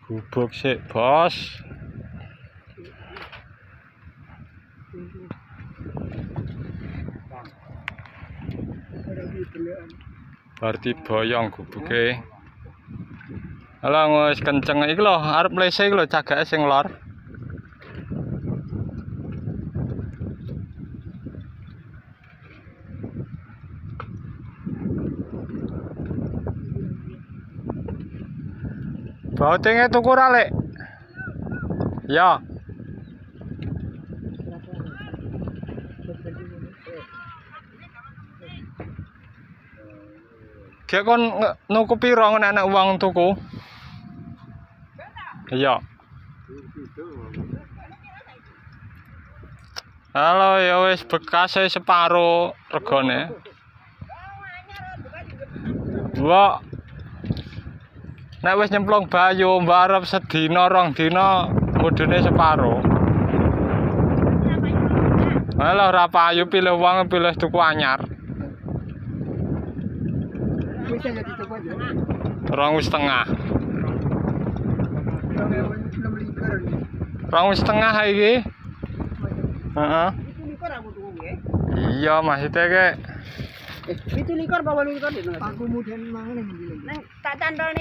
Gubuk sih, bos. Berarti boyong gubuke. Alah wis kenceng iki lho, arep mlese iki lho cagake sing lor. Bautinge tuku ra, Lek? Ya. Kayak kon nuku piro ngono anak uang tuku? Iya. Halo ya wis bekas separo regane. Mbok nek wis nyemplung bayu mbarep sedina rong dina mudune separo Halo ora payu pilih wong pilih tuku anyar. Rong setengah Rong setengah iki. Heeh. Iya masih kek Pitu likur likor walu likur? Aku yang Neng tak cantol nih.